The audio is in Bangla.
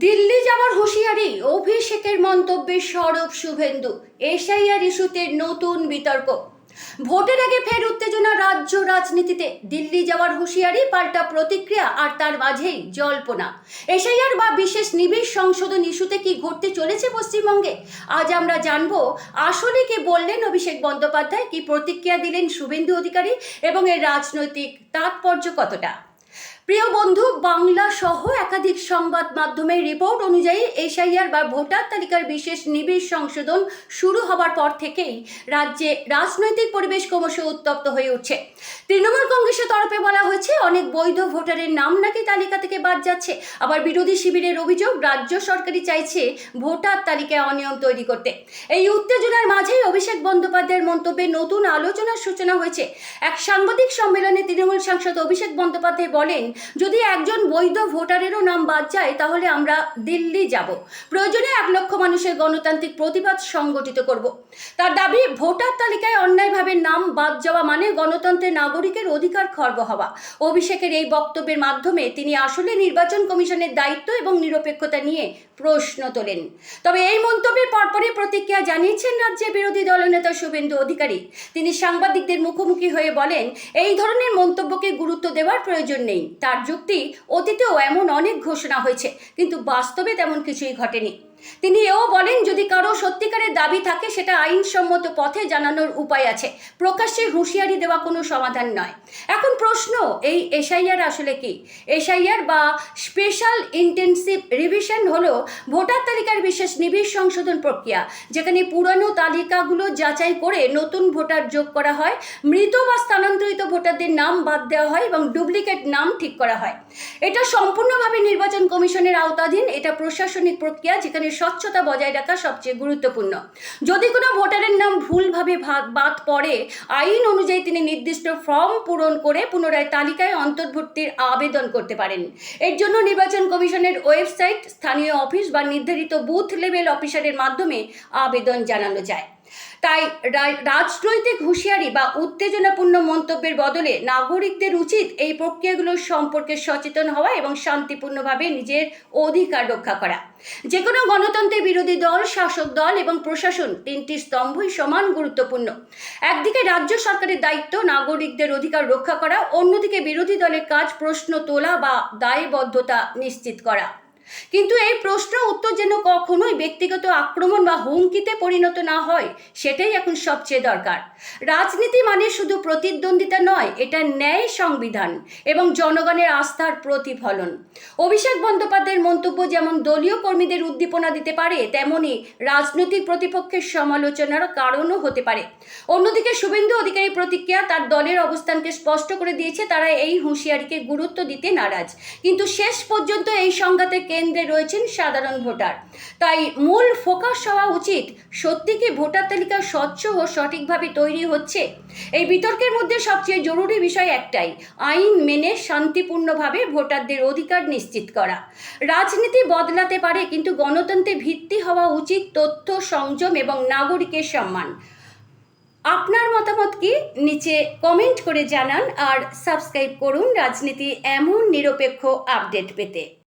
দিল্লি যাওয়ার হুঁশিয়ারি, অভিষেকের মন্তব্যে সরব শুভেন্দু, এসআইআর ইস্যুতে নতুন বিতর্ক। ভোটের আগে ফের উত্তেজনা রাজ্য রাজনীতিতে, দিল্লি যাওয়ার হুঁশিয়ারি, পাল্টা প্রতিক্রিয়া আর তার মাঝেই জল্পনা। এসআইআর বা বিশেষ নিবিড় সংশোধন ইস্যুতে কি ঘটতে চলেছে পশ্চিমবঙ্গে? আজ আমরা জানব, আসলে কি বললেন অভিষেক বন্দ্যোপাধ্যায়, কি প্রতিক্রিয়া দিলেন শুভেন্দু অধিকারী এবং এর রাজনৈতিক তাৎপর্য কতটা? প্রিয় বন্ধু, বাংলা সহ একাধিক সংবাদ মাধ্যমের রিপোর্ট অনুযায়ী এসআইআর বা ভোটার তালিকার বিশেষ নিবিড় সংশোধন শুরু হবার পর থেকেই রাজ্যে রাজনৈতিক পরিবেশ ক্রমশ উত্তপ্ত হয়ে উঠছে। তৃণমূল কংগ্রেসের তরফে বলা হয়েছে, অনেক বৈধ ভোটারের নাম নাকি তালিকা থেকে বাদ যাচ্ছে। আবার বিরোধী শিবিরের অভিযোগ, রাজ্য সরকারই চাইছে ভোটার তালিকায় অনিয়ম তৈরি করতে। এই উত্তেজনার মাঝেই অভিষেক বন্দ্যোপাধ্যায়ের মন্তব্যে নতুন আলোচনার সূচনা হয়েছে। এক সাংবাদিক সম্মেলনে তৃণমূল সাংসদ অভিষেক বন্দ্যোপাধ্যায় বলেন যদি একজন বৈধ ভোটারেরও নাম বাদ যায়, তাহলে আমরা দিল্লি যাব। প্রয়োজনে এক লক্ষ মানুষের গণতান্ত্রিক প্রতিবাদ সংগঠিত করব। তার দাবি, ভোটার তালিকায় অন্যায়ভাবে নাম বাদ যাওয়া মানে গণতন্ত্রের নাগরিকের অধিকার খর্ব হওয়া। অভিষেকের এই বক্তব্যের মাধ্যমে তিনি আসলে নির্বাচন কমিশনের দায়িত্ব এবং নিরপেক্ষতা নিয়ে প্রশ্ন তোলেন। তবে এই মন্তব্যের পরপরই প্রতিক্রিয়া জানিয়েছেন রাজ্যের বিরোধী দলনেতা শুভেন্দু অধিকারী। তিনি সাংবাদিকদের মুখোমুখি হয়ে বলেন, এই ধরনের মন্তব্যকে গুরুত্ব দেওয়ার প্রয়োজন নেই। তার যুক্তি অতীতেও এমন অনেক ঘোষণা হয়েছে, কিন্তু বাস্তবে তেমন কিছুই ঘটেনি। তিনি এও বলেন, যদি কারও সত্যিকারের দাবি থাকে, সেটা আইনসম্মত পথে জানানোর উপায় আছে। প্রকাশ্যে হুঁশিয়ারি দেওয়া কোনো সমাধান নয়। এখন প্রশ্ন, এই এসআইআর আসলে কি? এসআইআর বা স্পেশাল ইন্টেনসিভ রিভিশন হলো ভোটার তালিকার বিশেষ নিবিড় সংশোধন প্রক্রিয়া, যেখানে পুরানো তালিকাগুলো যাচাই করে নতুন ভোটার যোগ করা হয়, মৃত বা স্থানান্তরিত ভোটারদের নাম বাদ দেওয়া হয় এবং ডুপ্লিকেট নাম ঠিক করা হয়। এটা সম্পূর্ণভাবে নির্বাচন কমিশনের আওতাধীন এটা প্রশাসনিক প্রক্রিয়া যেখানে স্বচ্ছতা বজায় রাখা সবচেয়ে গুরুত্বপূর্ণ। যদি কোনো ভোটারের নাম ভুলভাবে বাদ পড়ে, আইন অনুযায়ী তিনি নির্দিষ্ট ফর্ম পূরণ করে পুনরায় তালিকায় অন্তর্ভুক্তির আবেদন করতে পারেন। এর জন্য নির্বাচন কমিশনের ওয়েবসাইট, স্থানীয় অফিস বা নির্ধারিত বুথ লেভেল অফিসারের মাধ্যমে আবেদন জানানো যায়। তাই রাজনৈতিক হুঁশিয়ারি বা উত্তেজনাপূর্ণ মন্তব্যের বদলে নাগরিকদের উচিত এই প্রক্রিয়াগুলোর সম্পর্কে সচেতন হওয়া এবং শান্তিপূর্ণভাবে নিজের অধিকার রক্ষা করা। যে কোনো গণতন্ত্রের বিরোধী দল, শাসক দল এবং প্রশাসন তিনটি স্তম্ভই সমান গুরুত্বপূর্ণ। একদিকে রাজ্য সরকারের দায়িত্ব নাগরিকদের অধিকার রক্ষা করা, অন্যদিকে বিরোধী দলের কাজ প্রশ্ন তোলা বা দায়বদ্ধতা নিশ্চিত করা। কিন্তু এই প্রশ্ন উত্তর যেন কখনোই ব্যক্তিগত আক্রমণ বা হুমকিতে পরিণত না হয়, সেটাই এখন সবচেয়ে দরকার। রাজনীতি মানে শুধু প্রতিদ্বন্দ্বিতা নয়, এটা ন্যায় সংবিধান এবং জনগণের আস্থার প্রতিফলন। অভিষেক বন্দ্যোপাধ্যায়ের মন্তব্য যেমন দলীয় কর্মীদের উদ্দীপনা দিতে পারে, তেমনি রাজনৈতিক প্রতিপক্ষের সমালোচনার কারণও হতে পারে। অন্যদিকে শুভেন্দু অধিকারী প্রতিক্রিয়া তার দলের অবস্থানকে স্পষ্ট করে দিয়েছে, তারা এই হুঁশিয়ারিকে গুরুত্ব দিতে নারাজ। কিন্তু শেষ পর্যন্ত এই সংঘাতের কেন্দ্রে রয়েছেন সাধারণ ভোটার। তাই মূল ফোকাস হওয়া উচিত সত্যি কি ভোটার তালিকা স্বচ্ছ ও সঠিকভাবে তৈরি হচ্ছে? এই বিতর্কের মধ্যে সবচেয়ে জরুরি বিষয় একটাই, আইন মেনে শান্তিপূর্ণভাবে ভোটারদের অধিকার নিশ্চিত করা। রাজনীতি বদলাতে পারে, কিন্তু গণতন্ত্রের ভিত্তি হওয়া উচিত তথ্য, সংযম এবং নাগরিকের সম্মান। আপনার মতামত কি? নিচে কমেন্ট করে জানান আর সাবস্ক্রাইব করুন রাজনীতি এমন নিরপেক্ষ আপডেট পেতে।